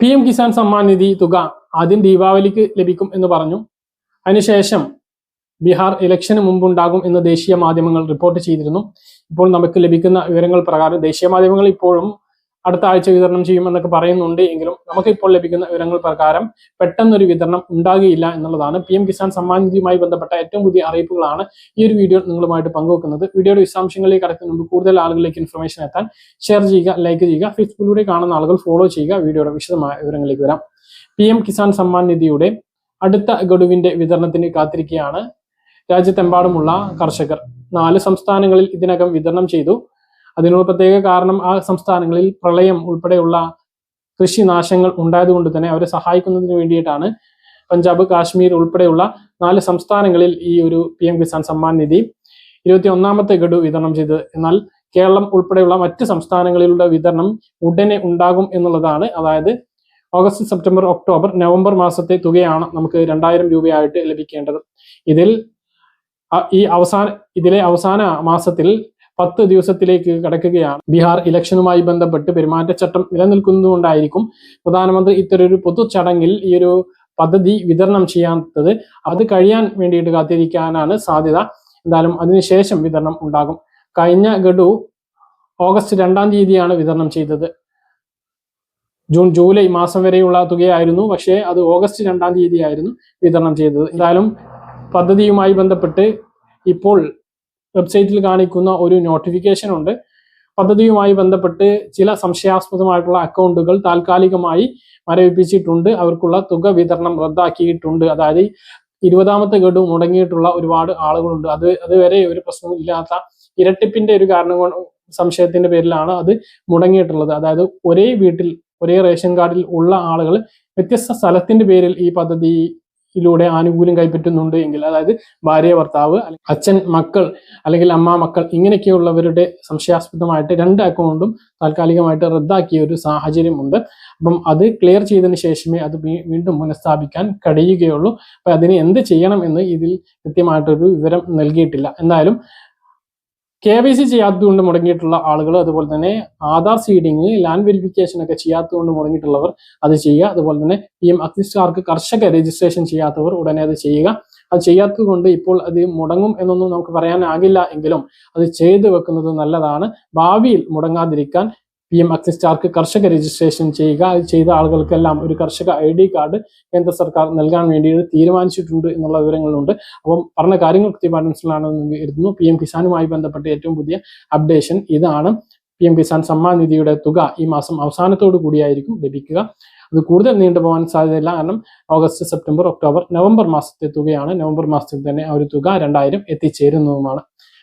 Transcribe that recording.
P M Kisan Samman Nidhi തുക ആദ്യം ദീപാവലിക്ക് ലഭിക്കും എന്ന് പറഞ്ഞു. അതിനുശേഷം ബീഹാർ ഇലക്ഷന് മുമ്പുണ്ടാകും എന്ന് ദേശീയ മാധ്യമങ്ങൾ റിപ്പോർട്ട് ചെയ്തിരുന്നു. ഇപ്പോൾ നമുക്ക് ലഭിക്കുന്ന വിവരങ്ങൾ പ്രകാരം ദേശീയ മാധ്യമങ്ങൾ ഇപ്പോഴും അടുത്ത ആഴ്ച വിതരണം ചെയ്യുമെന്നൊക്കെ പറയുന്നുണ്ട് എങ്കിലും നമുക്ക് ഇപ്പോൾ ലഭിക്കുന്ന വിവരങ്ങൾ പ്രകാരം പെട്ടെന്നൊരു വിതരണം ഉണ്ടാകുകയില്ല എന്നുള്ളതാണ്. പി എം കിസാൻ സമ്മാൻ നിധിയുമായി ബന്ധപ്പെട്ട ഏറ്റവും പുതിയ അറിയിപ്പുകളാണ് ഈ ഒരു വീഡിയോ നിങ്ങളുമായിട്ട് പങ്കുവെക്കുന്നത്. വീഡിയോയുടെ വിശദാംശങ്ങളിലേക്ക് കടക്കുന്ന മുമ്പ് കൂടുതൽ ആളുകളിലേക്ക് ഇൻഫർമേഷൻ എത്താൻ ഷെയർ ചെയ്യുക ലൈക്ക് ചെയ്യുക ഫേസ്ബുക്കിലൂടെ കാണുന്ന ആളുകൾ ഫോളോ ചെയ്യുക. വീഡിയോയുടെ വിശദമായ വിവരങ്ങളിലേക്ക് വരാം. പി എം കിസാൻ സമ്മാൻ നിധിയുടെ അടുത്ത ഗഡുവിന്റെ വിതരണത്തിന് കാത്തിരിക്കുകയാണ്. രാജ്യത്തെമ്പാടുമുള്ള കർഷകർ. നാല് സംസ്ഥാനങ്ങളിൽ ഇതിനകം വിതരണം ചെയ്തു. അതിനുള്ള പ്രത്യേക കാരണം ആ സംസ്ഥാനങ്ങളിൽ പ്രളയം ഉൾപ്പെടെയുള്ള കൃഷിനാശങ്ങൾ ഉണ്ടായതുകൊണ്ട് തന്നെ അവരെ സഹായിക്കുന്നതിന് വേണ്ടിയിട്ടാണ് പഞ്ചാബ് കാശ്മീർ ഉൾപ്പെടെയുള്ള നാല് സംസ്ഥാനങ്ങളിൽ ഈ ഒരു പി എം കിസാൻ സമ്മാൻ നിധി ഇരുപത്തി ഒന്നാമത്തെ ഗഡു വിതരണം ചെയ്തത് എന്നാൽ കേരളം ഉൾപ്പെടെയുള്ള മറ്റ് സംസ്ഥാനങ്ങളിലുള്ള വിതരണം ഉടനെ ഉണ്ടാകും എന്നുള്ളതാണ്. അതായത് ഓഗസ്റ്റ് സെപ്റ്റംബർ ഒക്ടോബർ നവംബർ മാസത്തെ തുകയാണ് നമുക്ക് രണ്ടായിരം രൂപയായിട്ട് ലഭിക്കേണ്ടത്. ഇതിൽ ഈ അവസാന ഇതിലെ അവസാന മാസത്തിൽ പത്ത് ദിവസത്തിലേക്ക് കടക്കുകയാണ്. ബീഹാർ ഇലക്ഷനുമായി ബന്ധപ്പെട്ട് പെരുമാറ്റച്ചട്ടം നിലനിൽക്കുന്നതുകൊണ്ടായിരിക്കും പ്രധാനമന്ത്രി ഇത്തരൊരു പൊതു ചടങ്ങിൽ ഈ ഒരു പദ്ധതി വിതരണം ചെയ്യാത്തത്. അത് കഴിയാൻ വേണ്ടിയിട്ട് കാത്തിരിക്കാനാണ് സാധ്യത. എന്തായാലും അതിനുശേഷം വിതരണം ഉണ്ടാകും. കഴിഞ്ഞ ഗഡു ഓഗസ്റ്റ് രണ്ടാം തീയതിയാണ് വിതരണം ചെയ്തത്. ജൂൺ ജൂലൈ മാസം വരെയുള്ള തുകയായിരുന്നു. പക്ഷേ അത് ഓഗസ്റ്റ് രണ്ടാം തീയതിയായിരുന്നു വിതരണം ചെയ്തത്. എന്തായാലും പദ്ധതിയുമായി ബന്ധപ്പെട്ട് ഇപ്പോൾ വെബ്സൈറ്റിൽ കാണിക്കുന്ന ഒരു നോട്ടിഫിക്കേഷൻ ഉണ്ട്. പദ്ധതിയുമായി ബന്ധപ്പെട്ട് ചില സംശയാസ്പദമായിട്ടുള്ള അക്കൗണ്ടുകൾ താൽക്കാലികമായി മരവിപ്പിച്ചിട്ടുണ്ട്. അവർക്കുള്ള തുക വിതരണം റദ്ദാക്കിയിട്ടുണ്ട്. അതായത് ഇരുപതാമത്തെ ഗഡു മുടങ്ങിയിട്ടുള്ള ഒരുപാട് ആളുകളുണ്ട്. അത് അതുവരെ ഒരു പ്രശ്നവും ഇല്ലാത്ത ഇരട്ടിപ്പിന്റെ ഒരു കാരണം സംശയത്തിന്റെ പേരിലാണ് അത് മുടങ്ങിയിട്ടുള്ളത്. അതായത് ഒരേ വീട്ടിൽ ഒരേ റേഷൻ കാർഡിൽ ഉള്ള ആളുകൾ വ്യത്യസ്ത സ്ഥലത്തിന്റെ പേരിൽ ഈ പദ്ധതിയിലൂടെ ആനുകൂല്യം കൈപ്പറ്റുന്നുണ്ട് എങ്കിൽ അതായത് ഭാര്യ ഭർത്താവ് അച്ഛൻ മക്കൾ അല്ലെങ്കിൽ അമ്മ മക്കൾ ഇങ്ങനെയൊക്കെയുള്ളവരുടെ സംശയാസ്പദമായിട്ട് രണ്ട് അക്കൗണ്ടും താൽക്കാലികമായിട്ട് റദ്ദാക്കിയ ഒരു സാഹചര്യമുണ്ട് അപ്പം അത് ക്ലിയർ ചെയ്തതിന് ശേഷമേ അത് വീണ്ടും പുനഃസ്ഥാപിക്കാൻ കഴിയുകയുള്ളൂ. അപ്പൊ അതിന് എന്ത് ചെയ്യണം എന്ന് ഇതിൽ കൃത്യമായിട്ടൊരു വിവരം നൽകിയിട്ടില്ല. എന്തായാലും കെ വൈ സി ചെയ്യാത്തതുകൊണ്ട് മുടങ്ങിയിട്ടുള്ള ആളുകൾ അതുപോലെ തന്നെ ആധാർ സീഡിങ് ലാൻഡ് വെരിഫിക്കേഷൻ ഒക്കെ ചെയ്യാത്തതുകൊണ്ട് മുടങ്ങിയിട്ടുള്ളവർ അത് ചെയ്യുക. അതുപോലെ തന്നെ പി എം അക്സിസ്റ്റാർക്ക് കർഷക രജിസ്ട്രേഷൻ ചെയ്യാത്തവർ ഉടനെ അത് ചെയ്യുക. അത് ചെയ്യാത്തത് കൊണ്ട് ഇപ്പോൾ അത് മുടങ്ങും എന്നൊന്നും നമുക്ക് പറയാനാകില്ല എങ്കിലും അത് ചെയ്തു വെക്കുന്നത് നല്ലതാണ്. ഭാവിയിൽ മുടങ്ങാതിരിക്കാൻ പി എം അക്സിസ്റ്റാർക്ക് കർഷക രജിസ്ട്രേഷൻ ചെയ്യുക അത് ചെയ്ത ആളുകൾക്കെല്ലാം ഒരു കർഷക ഐ ഡി കാർഡ് കേന്ദ്ര സർക്കാർ നൽകാൻ വേണ്ടി തീരുമാനിച്ചിട്ടുണ്ട് എന്നുള്ള വിവരങ്ങളുണ്ട്. അപ്പം പറഞ്ഞ കാര്യങ്ങൾ കൃത്യമായി മനസ്സിലാണെന്ന് കരുതുന്നു. പി എം കിസാനുമായി ബന്ധപ്പെട്ട ഏറ്റവും പുതിയ അപ്ഡേഷൻ ഇതാണ്. പി എം കിസാൻ സമ്മാൻ നിധിയുടെ തുക ഈ മാസം അവസാനത്തോടു കൂടിയായിരിക്കും ലഭിക്കുക. അത് കൂടുതൽ നീണ്ടുപോകാൻ സാധ്യതയില്ല. കാരണം ഓഗസ്റ്റ് സെപ്റ്റംബർ ഒക്ടോബർ നവംബർ മാസത്തെ തുകയാണ്. നവംബർ മാസത്തിൽ തന്നെ ആ ഒരു തുക രണ്ടായിരം എത്തിച്ചേരുന്നതുമാണ്.